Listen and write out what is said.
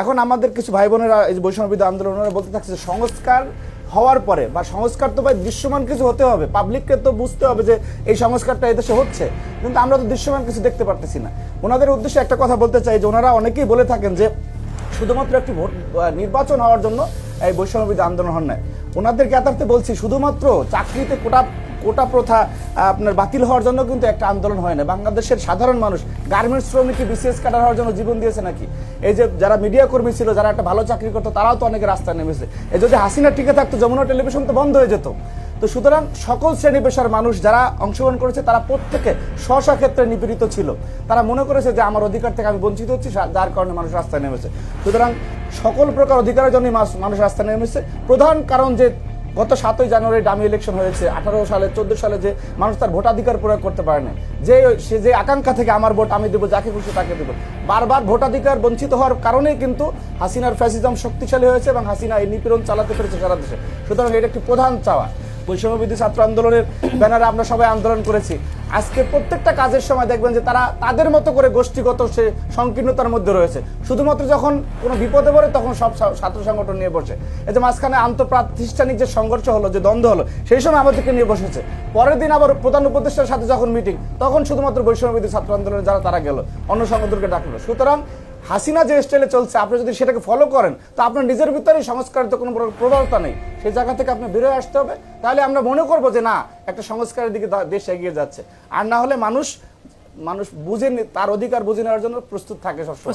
এখন আমাদের কিছু ভাই বোনেরা এই বৈষম্য আন্দোলনের বলতে থাকছে সংস্কার হওয়ার পরে, বা সংস্কার তো ভাই দৃশ্যমান কিছু হতে হবে পাবলিককে তো বুঝতে হবে যে এই সংস্কারটা এদেশে হচ্ছে, কিন্তু আমরা তো দৃশ্যমান কিছু দেখতে পারতেছি না। ওনাদের উদ্দেশ্যে একটা কথা বলতে চাই যে ওনারা অনেকেই বলে থাকেন যে শুধুমাত্র একটি ভোট নির্বাচন হওয়ার জন্য এই বৈষম্য বিরোধী আন্দোলন হন নাই। ওনাদের জ্ঞাতার্থে বলছি, শুধুমাত্র চাকরিতে কোটা কোটা প্রথা আপনার বাতিল হওয়ার জন্য কিন্তু একটা আন্দোলন হয় না। বাংলাদেশের সাধারণ মানুষ গার্মেন্টস শ্রমিক বিসিএস কাটার হওয়ার জন্য জীবন দিয়েছে নাকি? এই যে যারা মিডিয়া কর্মী ছিল, যারা একটা ভালো চাকরি করতো, তারাও তো অনেকে রাস্তায় নেমেছে। এই যদি হাসিনা টিকে থাকতো, যমুনা টেলিভিশন তো বন্ধ হয়ে যেত। তো সুতরাং সকল শ্রেণি পেশার মানুষ যারা অংশগ্রহণ করেছে, তারা প্রত্যেকে স্ব ক্ষেত্রে নিপীড়িত ছিল। তারা মনে করেছে যে আমার অধিকার থেকে আমি বঞ্চিত হচ্ছি যার কারণে মানুষ রাস্তায় নেমেছে। সুতরাং সকল প্রকার অধিকারের জন্যই মানুষ রাস্তায় নেমেছে। প্রধান কারণ যে গত সাতই জানুয়ারি ডামি ইলেকশন হয়েছে। আঠারো সালে, চোদ্দ সালে যে মানুষ তার ভোটাধিকার প্রয়োগ করতে পারে না যে সে যে আকাঙ্ক্ষা থেকে আমার ভোট আমি দেবো, যাকে খুশি তাকে দেবো। বারবার ভোটাধিকার বঞ্চিত হওয়ার কারণেই কিন্তু হাসিনার ফ্যাসিজম শক্তিশালী হয়েছে এবং হাসিনা এই নিপীড়ন চালাতে পেরেছে সারা দেশে। সুতরাং এটা একটি প্রধান চাওয়া। বৈষম্যবিধি ছাত্র আন্দোলনের ব্যানারে আমরা সবাই আন্দোলন করেছি। আজকে প্রত্যেকটা কাজের সময় দেখবেন যে তারা তাদের মতো করে গোষ্ঠীগত সে সংকীর্ণতার মধ্যে রয়েছে। শুধুমাত্র যখন কোনো বিপদে পড়ে তখন সব ছাত্র সংগঠন নিয়ে বসে। এই যে মাঝখানে আন্তঃপ্রাতিষ্ঠানিক যে সংঘর্ষ হলো, যে দ্বন্দ্ব হলো, সেই সময় আমাদেরকে নিয়ে বসেছে। পরের দিন আবার প্রধান উপদেষ্টার সাথে যখন মিটিং তখন শুধুমাত্র বৈষম্যবিধি ছাত্র আন্দোলনে যারা, তারা গেল। অন্য সংগঠনকে ডাকলো। সুতরাং হাসিনা যে স্টাইলে চলছে আপনি যদি সেটাকে ফলো করেন তো আপনার নিজের ভিতরেই সংস্কারের তো কোনো প্রবলতা প্রবণতা নেই। সেই জায়গা থেকে আপনি বেরোয় আসতে হবে। তাহলে আমরা মনে করব যে না একটা সংস্কারের দিকে দেশ এগিয়ে যাচ্ছে। আর না হলে মানুষ মানুষ বুঝে তার অধিকার বুঝে নেওয়ার জন্য প্রস্তুত থাকে সবসময়